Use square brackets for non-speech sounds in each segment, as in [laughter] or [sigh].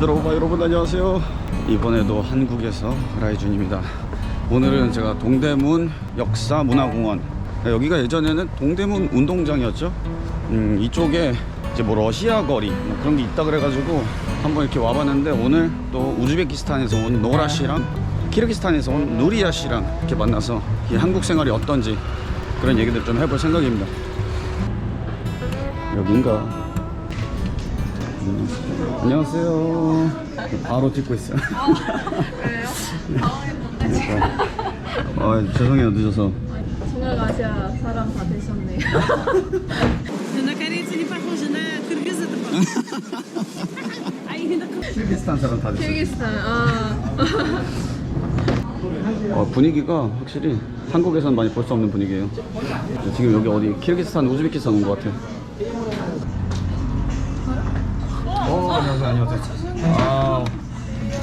스드로바 여러분 안녕하세요. 이번에도 한국에서 라이준입니다. 오늘은 제가 동대문 역사문화공원. 여기가 예전에는 동대문 운동장이었죠? 음, 이쪽에 이제 뭐 러시아 거리 뭐 그런 게 있다 그래가지고 한번 이렇게 와봤는데 오늘 또 우즈베키스탄에서 온 노라 씨랑 키르기스탄에서 온 누리야 씨랑 이렇게 만나서 이 한국 생활이 어떤지 그런 얘기들 좀 해볼 생각입니다. 여긴가? 음, 안녕하세요. 바로 찍고 있어요. 왜요? 당황했는데 지금 아, 죄송해요, 늦어서. 정말 아시아 사람 다 되셨네요 키르기스탄 사람 다 됐어요. 키르기스탄 아 어, 분위기가 확실히 한국에서는 많이 볼 수 없는 분위기예요. 지금 여기 어디 키르기스탄, 우즈베키스탄 온 것 같아요. 어, 안녕하세요, 안녕하세요. 아,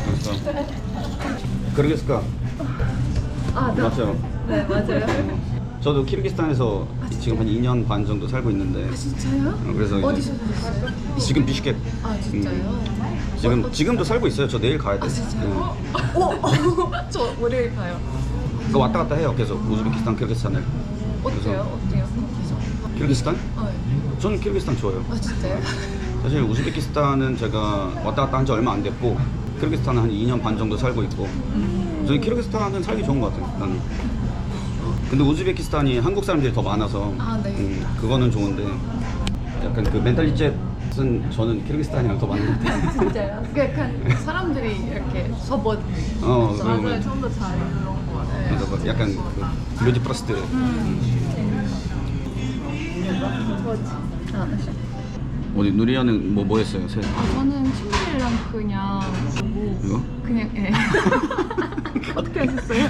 안녕하세요. 그러겠을까? 아, 나. 맞죠? 네, 맞아요. 저도 키르기스탄에서 지금 한 2년 반 정도 살고 있는데 진짜요? 어, 그래서 이제 어디서 사셨어요? 지금 비슈켓 아, 진짜요? 지금 지금도 살고 있어요. 저 내일 가야 돼. 아, 진짜요? 응. 오! [laughs] 저 월요일 가요. 그 왔다 갔다 해요. 계속 우즈베키스탄, 키르기스탄을. 어때요? 어때요? 키르기스탄? 아, 네. 저는 키르기스탄 좋아요. 아, 진짜요? [laughs] 사실 우즈베키스탄은 제가 왔다 갔다 한 지 얼마 안 됐고 키르기스탄은 한 2년 반 정도 살고 있고 저는 키르기스탄은 살기 좋은 것 같아요. 나는. 근데 우즈베키스탄이 한국 사람들이 더 많아서 아, 네. 음, 그거는 좋은데 약간 그 멘탈리tet은 저는 키르기스탄이랑 더 맞는 것 같아요. [laughs] 진짜요? 그 약간 사람들이 이렇게 서버 어, 맞아요. 그러면- 좀더잘 그런 거 같아요. 그래서 뭐 약간 그 뮤지 프러스트 아, 어디 누리아는 뭐 뭐 했어요? 새 저는 친구들이랑 그냥 뭐 이거? 그냥 예. [laughs] 어떻게 하셨어요?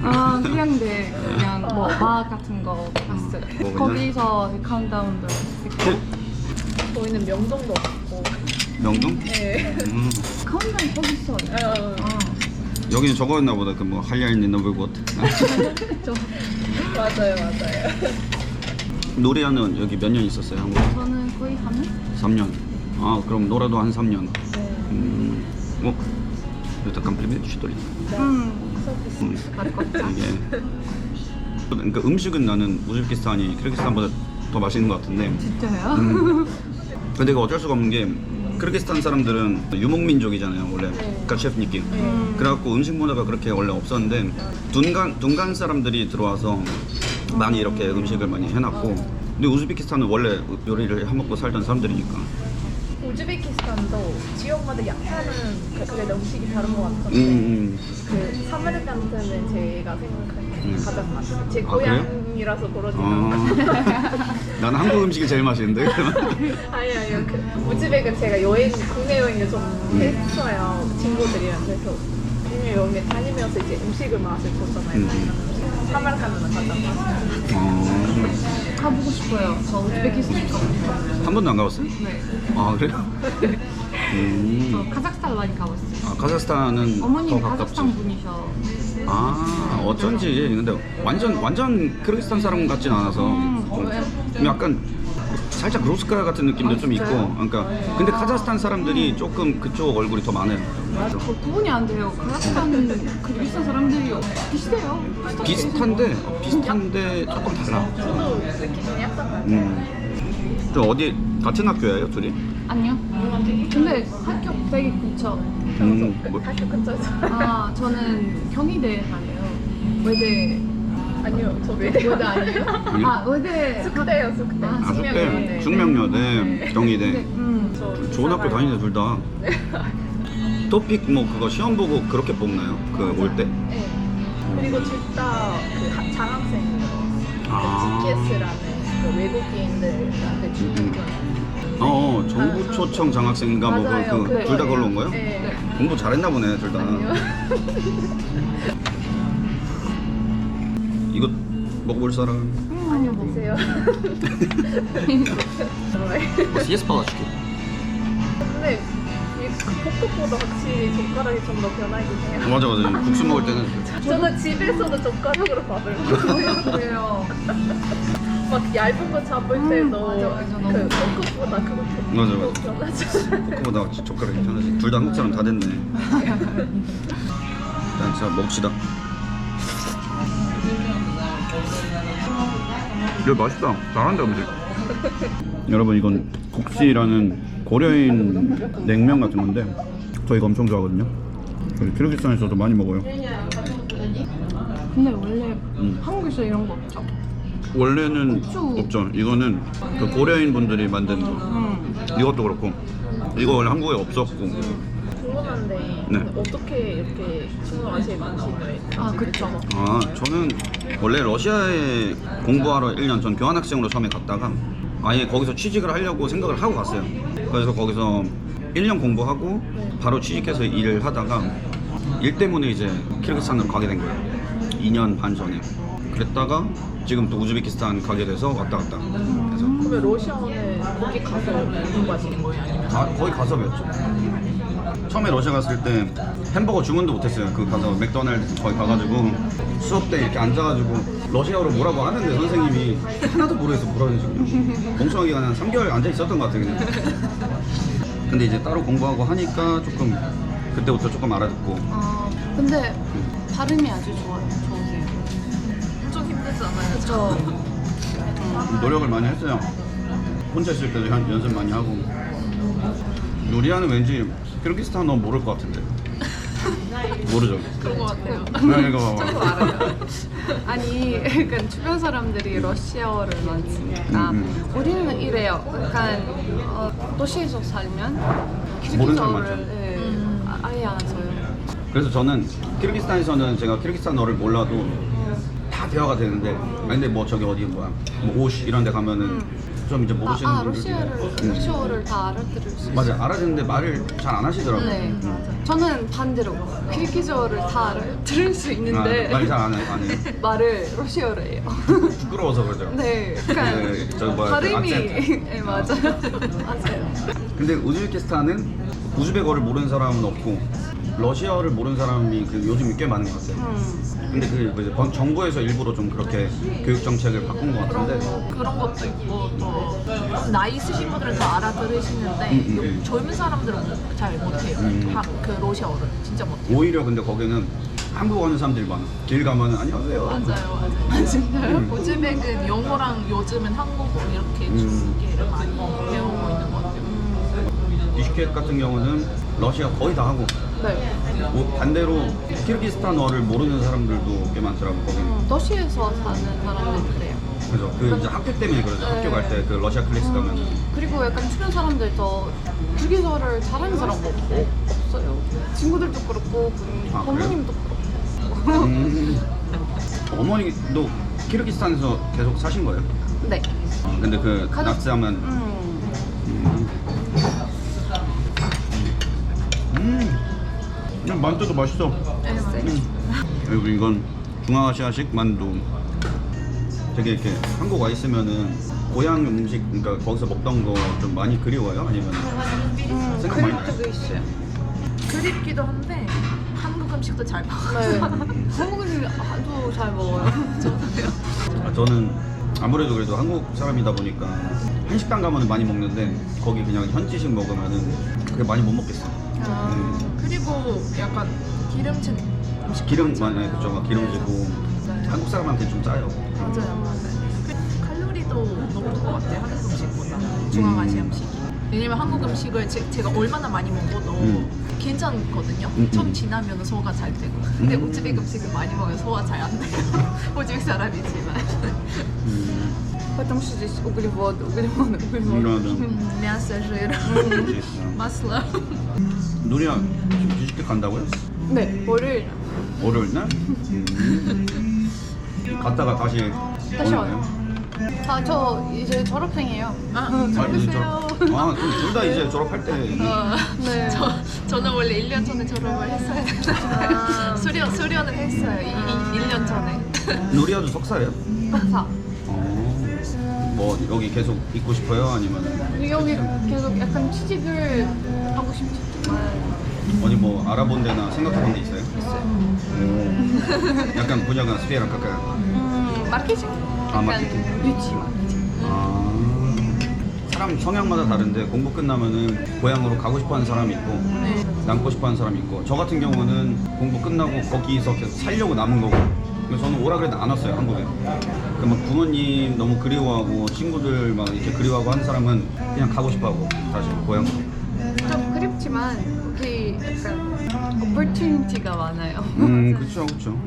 뭐, [laughs] 아 그냥 네 그냥 뭐 마악 같은 거 봤어요. 뭐 그냥? 거기서 카운트다운도 있고 저희는 명동도 없고. 명동? 네. 음. 카운트다운 거기서 어, 아 여기는 저거였나 보다. 그 뭐 할리알 니 너블곳. [laughs] 저, 맞아요, 맞아요. 노래하는 여기 몇 년 있었어요? 한국? 저는 거의 한 3년. 아 그럼 노라도 한 3년. 네. 음. 어? Это комплимент что ли? 음, 음. 맞겠죠. 이게 그러니까 음식은 나는 우즈베키스탄이 키르기스탄보다 더 맛있는 것 같은데. 진짜요? 음. 근데 이거 어쩔 수가 없는 게 키르기스탄 사람들은 유목민족이잖아요 원래 네. 가셰프니끼 음. 그래갖고 음식 문화가 그렇게 원래 없었는데 둔간 둔간 사람들이 들어와서 많이 이렇게 음식을 많이 해놨고 근데 우즈베키스탄은 원래 요리를 해먹고 살던 사람들이니까 우즈베키스탄도 지역마다 약간은 그- 그래도 음식이 다른 것 같던데 음, 음. 그 사마르칸트는 제가 생각하기에 음. 가장 맛있어요. 제 아, 그래요? 고향이라서 그러진 아. [laughs] 나는 한국 음식이 제일 맛있는데 [laughs] 아니 아니요. 그 우즈벡은 제가 여행 국내 여행을 좀 음. 했어요. 친구들이랑 그래서 국내 여행에 다니면서 이제 음식을 맛을 보잖아요. 음. 맛있어요. 어, 가보고 싶어요. 저 우즈베키스탄. 한 번도 안 가봤어요? 네. 아 그래요? [laughs] 저 음. 카자흐스탄 많이 가봤어요. 아, 카자흐스탄은 어머님이 더 가깝지 카자흐스탄 분이셔. 아 어쩐지 근데 완전 완전 키르기스탄 사람 같진 않아서 음? 좀 약간 살짝 루스카 같은 느낌도 아, 좀 있고 진짜요? 그러니까 근데 카자흐스탄 사람들이 조금 그쪽 얼굴이 더 많아요 저 구분이 안 돼요. 카자흐스탄 그 비슷한 사람들이 비슷해요. 비슷한데 어, 비슷한데 조금 달라 저도 느낌이 약간 음. 저 어디 같은 학교예요 둘이? 아니요. 근데 학교 되게 근처. 음, 뭐, 학교 근처에서 [laughs] 아 저는 경희대 다녀요. 외대 아니요 저 외대 아니에요? 아 외대 숙대요 숙대. 아, 아 숙대 숙명여대. 숙명여대 네, 경희대 음. 저 좋은 학교. 다니네 둘다 네. [laughs] 토픽 뭐 그거 시험 보고 그렇게 뽑나요? 그 올 때? 네. 그리고 둘다그 장학생이에요. 아. 그 GKS라는 그 외국인들한테 주는 음. 그런. 어, 정부 초청 장학생인가 뭐 맞아요. 그 그거예요. 둘다 그걸로 온 거예요? 네. 공부 잘했나 보네 둘 다. 아니요. [laughs] 이거 먹어볼 사람? 아니요 보세요. 뭐 CS 받아줄게. 근데 이 볶음보다 확실히 젓가락이 좀 더 변하긴 해요. 맞아 맞아. 국수 먹을 때는 [laughs] 저는 집에서도 젓가락으로 밥을 먹어요. [laughs] 막 얇은 거 잡을 음, 때도 맞아, 맞아. 그 너무 볶음보다 그거 맞아, 더 맞아. 변하죠. 볶음보다 젓가락이 편하지. 둘 다 한국 사람 다 됐네. [laughs] 일단 진짜 먹읍시다. 이거 맛있다. 잘한다 음식. 여러분 이건 국시라는 고려인 냉면 같은 건데 저희가 엄청 좋아하거든요. 그리고 키르기스탄에서도 많이 먹어요. 근데 원래 음. 한국에서 이런 거 없죠? 원래는 고추. 없죠. 이거는 그 고려인 분들이 만든 거. 음. 이것도 그렇고 이거 원래 한국에 없었고 궁금한데 네. 어떻게 이렇게 중국 아시아 음식을 아, 그쵸. 아 저는 원래 러시아에 공부하러 1년 전 교환학생으로 처음에 갔다가 아예 거기서 취직을 하려고 생각을 하고 갔어요 그래서 거기서 1년 공부하고 바로 취직해서 일을 하다가 일 때문에 이제 키르기스탄으로 가게 된 거예요 2년 반 전에 그랬다가 지금 또 우즈베키스탄 가게 돼서 왔다 갔다 그래서 그러면 러시아는 거기 가서 공부하시는 거예요? 아니면 아, 거의 가서 배웠죠. 처음에 러시아 갔을 때 햄버거 주문도 못했어요. 그 가서 맥도날드 거기 가가지고 수업 때 이렇게 앉아가지고 러시아어로 뭐라고 하는데 선생님이 하나도 모르겠어 뭐라는지 그냥 멍청하게 한 3개월 앉아 있었던 것 같아요 그냥. 근데 이제 따로 공부하고 하니까 조금 그때부터 조금 알아듣고 아, 근데 발음이 아주 좋아요. 좋으세요. 엄청 힘들지 않아요? 그쵸. 노력을 많이 했어요. 혼자 있을 때도 한 연습 많이 하고. 누리아는 왠지 키르기스탄어 모를 것 같은데. [laughs] 모르죠. 그런 거 같아요. 네, 이거 봐봐. 아니, 약간 주변 사람들이 러시아어를 많으니까 음, 우리는 이래요. 약간 어, 도시에서 살면 모르는 사람 키르기스어를 많죠. 예, 아- 아예 안 써요. 그래서 저는 키르기스탄에서는 제가 키르기스탄어를 몰라도 다 대화가 되는데 아니 근데 뭐 저기 어디 뭐야 뭐 오시 이런 데 가면은 좀 이제 아, 모르시는 아 분들이 러시아를 음. 러시아어를 다 알아들을 수 있어요. 맞아요 알아듣는데 말을 잘 안 하시더라고요 네, 음. 맞아요. 저는 반대로 키르기즈어를 다 알아들을 수 있는데 아, 말을 잘안 해요 안 해요 [laughs] 말을 러시아어로 해요. 부끄러워서 그러죠 네, 약간 네, 저 뭐야, 그 발음이 악센트. 네, 맞아요. [laughs] 맞아요. 근데 우즈베키스탄은 우즈베거를 모르는 사람은 없고 러시아어를 모르는 사람이 그 요즘 꽤 많은 것 같아요 음. 근데 그 번- 정부에서 일부러 좀 그렇게 교육 정책을 바꾼 것 같은데 그런 것도 있고 또 나이 있으신 분들은 더 알아들으시는데 음, 음, 음. 젊은 사람들은 잘 못해요. 음. 하- 그 러시아어를 진짜 못해요. 오히려 근데 거기는 한국 하는 사람들이 많아 길 가면 안녕하세요 맞아요, 맞아요. 진짜요? 우즈벡은 영어랑 요즘은 한국어 이렇게 두 음. 개를 많이 배우고 있는 것 같아요. 비슈케크 같은 경우는 러시아 거의 다 하고 네. 뭐 반대로 키르기스탄어를 모르는 사람들도 꽤 많더라고 거기. 음, 도시에서 사는 사람들 그래요. 그래서 그 이제 학교 때문에 그러죠. 네. 학교 갈 때 그 러시아 클래스 가면 그리고 약간 주변 사람들도 키르기즈어를 잘하는 사람 없고 없어요. 친구들도 그렇고 아, 그래요? 부모님도 그렇고. 음, [laughs] 어머니도 키르기스탄에서 계속 사신 거예요? 네. 아, 근데 그 가족- 납치하면 음. 음, 그냥 만두도 맛있어. 네. 그리고 이건 중앙아시아식 만두. 되게 이렇게 한국 와 있으면은 고향 음식 그러니까 거기서 먹던 거 좀 많이 그리워요? 아니면 음, 생각 많이 나요? 있어요. 그립기도 한데 한국 음식도 잘 먹어요. 네. 한국 음식 아주 잘 먹어요. [laughs] 아, 저는 아무래도 그래도 한국 사람이다 보니까 한식당 가면 많이 먹는데 거기 그냥 현지식 먹으면은 그게 많이 못 먹겠어 요. 아, 음, 그리고 약간 기름진 음식 기름 많이 그죠 막 기름지고 한국 사람한테 좀 짜요. 맞아요, 맞아요. 그 칼로리도 높은 것 같아요, 한국 음식보다. 중앙아시아 음. 음식이. 왜냐면 한국 음식을 제, 제가 얼마나 많이 먹어도 음. 괜찮거든요. 음, 좀 음. 지나면 소화가 잘 되고. 근데 음. 우즈벡 음식을 많이 먹으면 소화 잘 안 돼요. [laughs] 우즈벡 사람이지만. 음, Потому что здесь углеводы, углеводы, углеводы. 이런 мясо, жир, масло. 누리야 지금 뒤집게 간다고요? 네, 월요일 월요일 날? 음. 갔다가 다시 다시 오나요? 와요. 아, 저 이제 졸업생이에요. 아, 아, 이제 졸업했어요. 졸업- 아, 둘 다 이제 졸업할 때 어, 네. 저, [laughs] 저는 원래 1년 전에 졸업을 했어야 아. 되는데 [laughs] 수련, 수련을 했어요. 이, 이 1년 전에. 누리야도 석사예요? 석사. 뭐 여기 계속 있고 싶어요? 아니면 여기 계속 약간 취직을 하고 싶죠. 아니 뭐 알아본 데나 생각해본 데 있어요? 있어요. 약간 분야가 스페랑 가까요. 음, 마케팅? 아, 약간 마케팅. 류치 마케팅. 아, 사람 성향마다 다른데 공부 끝나면은 고향으로 가고 싶어하는 사람이 있고 네. 남고 싶어하는 사람이 있고 저 같은 경우는 공부 끝나고 거기서 계속 살려고 남은 거고 그래서 저는 오라 그래도 안 왔어요 한국에 그막 부모님 너무 그리워하고 친구들 막 이렇게 그리워하고 하는 사람은 그냥 가고 싶어하고 다시 고향으로 좀 그립지만 여기 약간 opportunity가 많아요. 음 [laughs] 그쵸 그쵸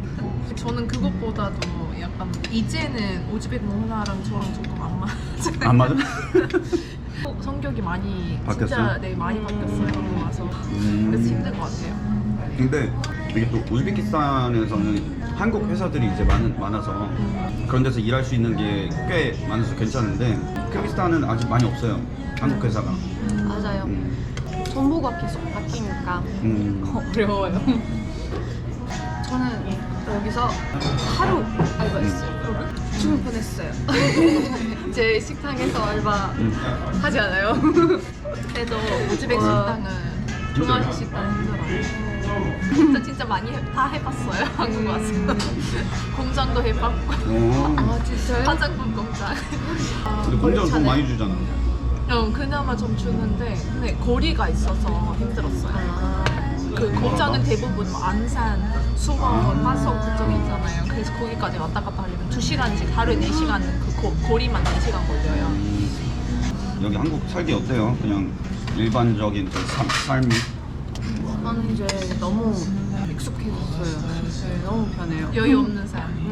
저는 그것보다도 약간 이제는 오즈벡 문화랑 저랑 조금 안 맞아요. 안 맞아? [laughs] 어, 성격이 많이 바뀌었어요? 진짜 네 많이 바뀌었어요 한국 와서 음. 그래서 힘든 것 같아요. 근데 이게 또 우즈베키스탄에서는 한국 회사들이 이제 많, 많아서 그런 데서 일할 수 있는 게 꽤 많아서 괜찮은데 키르기스탄은 아직 많이 없어요 한국 회사가 맞아요. 음, 정보가 계속 바뀌니까 음. [laughs] 어려워요. 저는 여기서 하루 알바했어요. 죽을 뻔했어요. [laughs] 제 식당에서 알바 하지 않아요. [laughs] 그래도 오즈벡 와. 식당은? 중화식 식당 힘들어요. 진짜 진짜 많이 해- 다 해봤어요 [laughs] 한국 와서 공장도 해봤고 어. 아 진짜요? 화장품 공장. 근데 공장 돈 많이 주잖아 어, 그나마 좀 주는데 근데 거리가 있어서 힘들었어요. 아, 그 공장은 대부분 뭐 안산, 수원, 화성 그쪽에 있잖아요. 그래서 거기까지 왔다 갔다 하려면 2시간씩 하루에 4시간은 그 고, 거리만 4시간 걸려요. 음, 여기 한국 살기 어때요? 그냥 일반적인 그 삶, 삶이 저는 이제 너무 익숙해졌어요. 네, 너무 편해요. 여유 없는 삶. [laughs]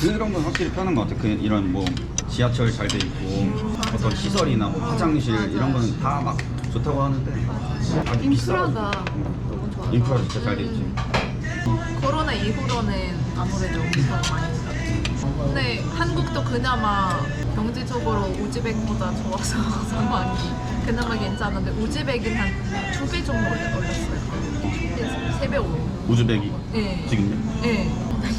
그런 건 확실히 편한 것 같아 그 이런 뭐 지하철 잘 돼 있고 어떤 시설이나 뭐 화장실 이런 거는 다 막 좋다고 하는데 아주 인프라가 비싸가지고. 너무 좋아요. 인프라 진짜 잘 돼 있지 코로나 이후로는 아무래도 비싸가 많이. 근데 한국도 그나마 경제적으로 우즈벡보다 좋아서 [laughs] 상황이 그나마 괜찮은데 우즈벡은 한두 배 정도 올렸- 올랐어요. 세배 오르. 우즈벡이 네. 지금요? 네.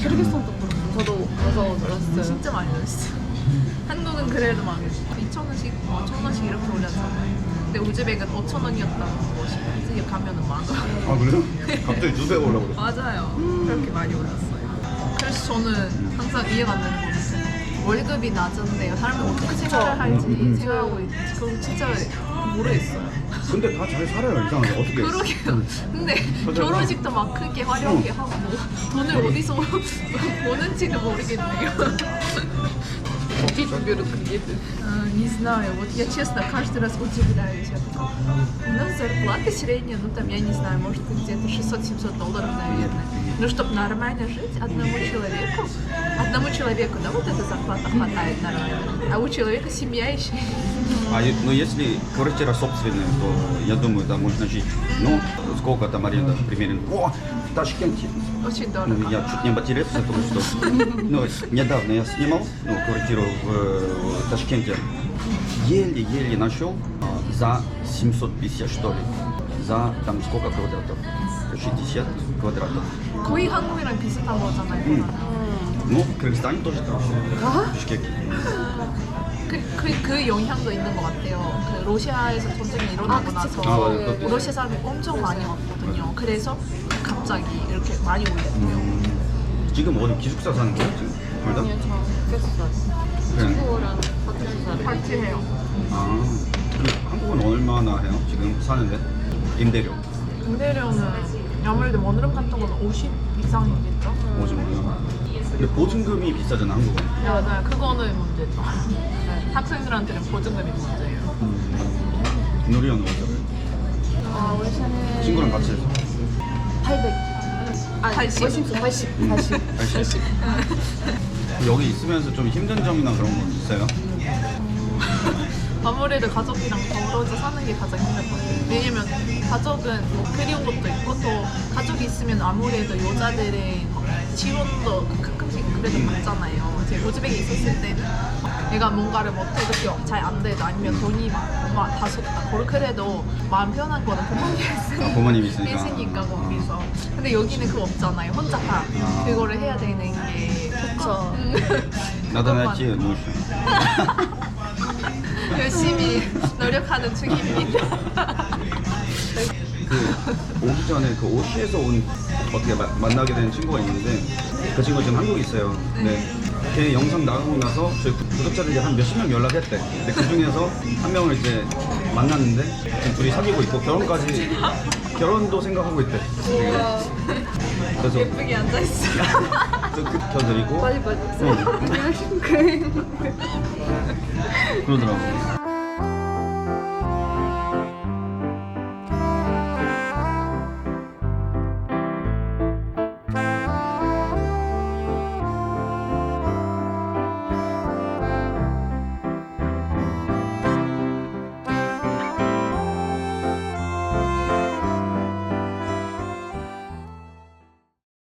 키르기스탄도 그렇고 저도 가서 놀랐어요. 진짜 많이 올랐어. [laughs] 한국은 그래도 막 2,000원씩, 5,000원씩 이렇게 올렸잖아요. 근데 우즈벡은 5,000원이었다는 곳이 이제 가면은 만 원. 아 그래요? [laughs] 갑자기 두 배가 올라고 그랬어 맞아요. 그렇게 많이 올랐어요. 그래서 저는 항상 이해가 안 되는 거는 월급이 낮은데 사람들 어떻게 생활을 할지 음. 생각하고 있는지 그거 진짜 모르겠어요. 근데 다 잘 살아요 이상하게 어떻게 [laughs] 그러게요. 근데. 결혼식도 막 크게 화려하게 하고 돈을 어디서 [laughs] 버는지도 мо르겠네요. А, Не знаю, вот я честно каждый раз удивляюсь. Я такая, У нас зарплата средняя, ну там, я не знаю, может быть где-то 600-700 долларов, наверное. Но чтобы нормально жить одному человеку, одному человеку, да, вот эта зарплата хватает нормально. А у человека семья еще. А ну если квартира собственная, то я думаю, да, можно жить. Ну, сколько там аренда примерно? О, в Ташкенте. Очень Ну, дорого. я чуть не потерялся, потому что ну, недавно я снимал ну, квартиру в, э, в Ташкенте. Еле-еле нашел а, за 750 что ли. За там сколько квадратов? 60 квадратов. 거의 한국이랑 비슷한 거잖아요. 그거는. Ну, в Кыргызстане тоже дорого. В Бишкеке. 그, 그, 그 영향도 있는 것 같아요. 그 러시아에서 전쟁이 일어나고 아, 그치, 나서 그치. 아, 맞아요. 그것도 러시아 사람이 엄청 많이 왔거든요. 그래서 갑자기 이렇게 많이 올렸대요. 음, 지금 어디 기숙사 사는 거예요 지금? 둘 다? 아니요, 저 깼어요. 그냥 친구랑 같이 살아요. 파티해요. 아, 그 한국은 얼마나 해요? 지금 사는데? 임대료 임대료는 아무래도 원룸 같은 건 50 이상이겠죠? 50만 원. 근데 보증금이 비싸잖아 한국은. 맞아요. 그거는 문제죠. 네, 학생들한테는 보증금이 문제예요. 누리는 어디서? 아, 월세는 친구랑 같이 해서. 800. 아, 80. 80, 80, 80. 80. 여기 있으면서 좀 힘든 점이나 그런 거 있어요? 아무래도 가족이랑 더불어서 사는 게 가장 힘들 것 같아요. 왜냐면 가족은 뭐 그리운 것도 있고 또 가족이 있으면 아무래도 여자들의 지원도 가끔씩 그래도 받잖아요. 제 우즈벡에 있었을 때는 내가 뭔가를 못해 느껴 잘안 되다 아니면 돈이 막 다 썼다 그렇게 해도 마음 편한 거는 부모님이 있으니까, 아, 부모님이 있으니까. 있으니까 거기서. 뭐 아. 근데 여기는 그거 없잖아요. 혼자 다 아. 그거를 해야 되는 게 그렇죠 [laughs] 나도 나지 무시 [laughs] 열심히 노력하는 중입니다. 그 오기 전에 그 오시에서 온 어떻게 마, 만나게 된 친구가 있는데 그 친구 지금 한국에 있어요. 네. 네. 걔 영상 나가고 나서 저희 구- 구독자들이 한 몇십 명 연락했대. 근데 그 중에서 한 명을 이제 만났는데 지금 둘이 사귀고 있고 결혼까지 결혼도 생각하고 있대. 그래서 예쁘게 앉아 있어. 그 켜드리고 빨리 빨리. 어. [laughs] 그러더라고.